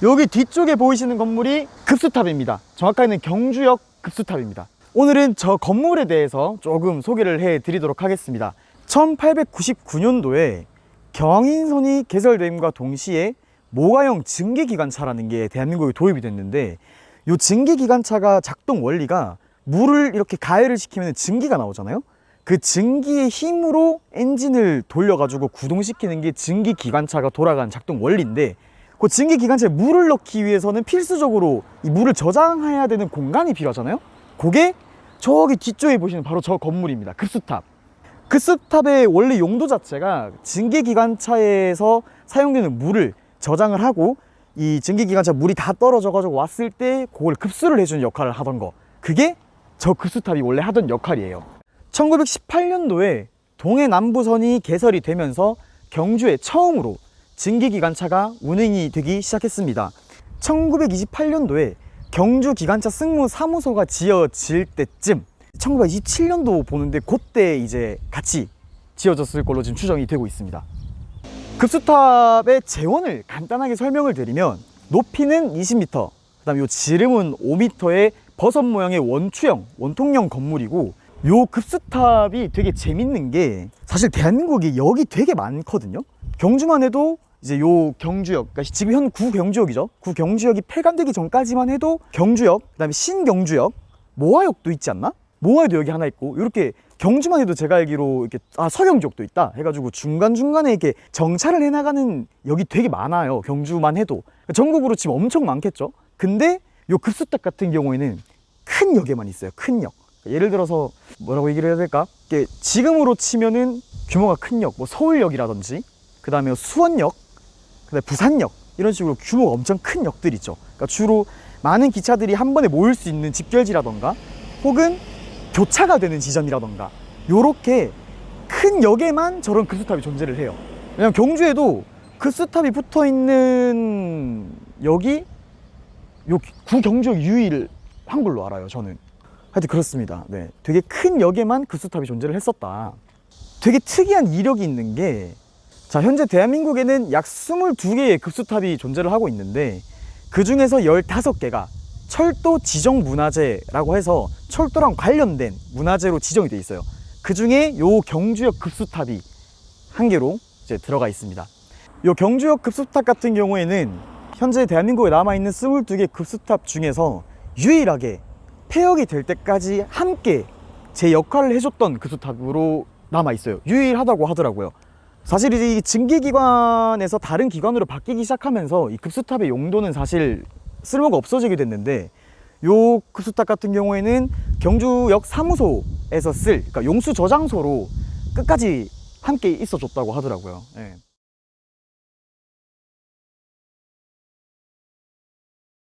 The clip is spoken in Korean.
여기 뒤쪽에 보이시는 건물이 급수탑입니다. 정확하게는 경주역 급수탑입니다. 오늘은 저 건물에 대해서 조금 소개를 해 드리도록 하겠습니다. 1899년도에 경인선이 개설됨과 동시에 모가형 증기기관차라는 게 대한민국에 도입이 됐는데 이 증기기관차가 작동 원리가 물을 이렇게 가열을 시키면 증기가 나오잖아요. 그 증기의 힘으로 엔진을 돌려가지고 구동시키는 게 증기기관차가 돌아가는 작동 원리인데 그 증기 기관차에 물을 넣기 위해서는 필수적으로 이 물을 저장해야 되는 공간이 필요하잖아요. 그게 저기 뒤쪽에 보시는 바로 저 건물입니다. 급수탑. 급수탑의 원래 용도 자체가 증기기관차에서 사용되는 물을 저장을 하고 이 증기기관차 물이 다 떨어져 가지고 왔을 때 그걸 급수를 해주는 역할을 하던 거 그게 저 급수탑이 원래 하던 역할이에요 1918년도에 동해남부선이 개설이 되면서 경주에 처음으로 증기기관차가 운행이 되기 시작했습니다 1928년도에 경주기관차 승무 사무소가 지어질 때쯤 1927년도 보는데 그때 이제 같이 지어졌을 걸로 지금 추정이 되고 있습니다 급수탑의 재원을 간단하게 설명을 드리면 높이는 20m, 그 다음에 요 지름은 5m의 버섯 모양의 원추형, 원통형 건물이고 요 급수탑이 되게 재밌는 게 사실 대한민국이 역이 되게 많거든요. 경주만 해도 이제 요 경주역, 그러니까 지금 현 구경주역이죠. 구경주역이 폐간되기 전까지만 해도 경주역, 그다음에 신경주역, 모화역도 있지 않나? 모화에도 여기 하나 있고 이렇게 경주만 해도 제가 알기로 이렇게 아 서경지역도 있다 해가지고 중간 중간에 이렇게 정차를 해나가는 역이 되게 많아요 경주만 해도 전국으로 치면 엄청 많겠죠 근데 요 급수탑 같은 경우에는 큰 역에만 있어요 큰역 예를 들어서 뭐라고 얘기를 해야 될까 이게 지금으로 치면은 규모가 큰 역 뭐 서울역이라든지 그 다음에 수원역 그다음에 부산역 이런 식으로 규모가 엄청 큰 역들 있죠. 그러니까 주로 많은 기차들이 한 번에 모일 수 있는 집결지라던가 혹은 교차가 되는 지점이라던가 요렇게 큰 역에만 저런 급수탑이 존재를 해요. 왜냐면 경주에도 급수탑이 붙어 있는 역이 요 구경주역 유일한 걸로 알아요 저는. 하여튼 그렇습니다. 네. 되게 큰 역에만 급수탑이 존재를 했었다. 되게 특이한 이력이 있는 게 자, 현재 대한민국에는 약 22개의 급수탑이 존재를 하고 있는데 그 중에서 15개가 철도 지정 문화재라고 해서 철도랑 관련된 문화재로 지정이 돼 있어요. 그 중에 요 경주역 급수탑이 한 개로 이제 들어가 있습니다. 요 경주역 급수탑 같은 경우에는 현재 대한민국에 남아 있는 22개 급수탑 중에서 유일하게 폐역이 될 때까지 함께 제 역할을 해줬던 급수탑으로 남아 있어요. 유일하다고 하더라고요. 사실 이제 이 증기기관에서 다른 기관으로 바뀌기 시작하면서 이 급수탑의 용도는 사실 쓸모가 없어지게 됐는데 요 급수탑 같은 경우에는 경주역 사무소에서 쓸 그러니까 용수 저장소로 끝까지 함께 있어 줬다고 하더라고요. 예.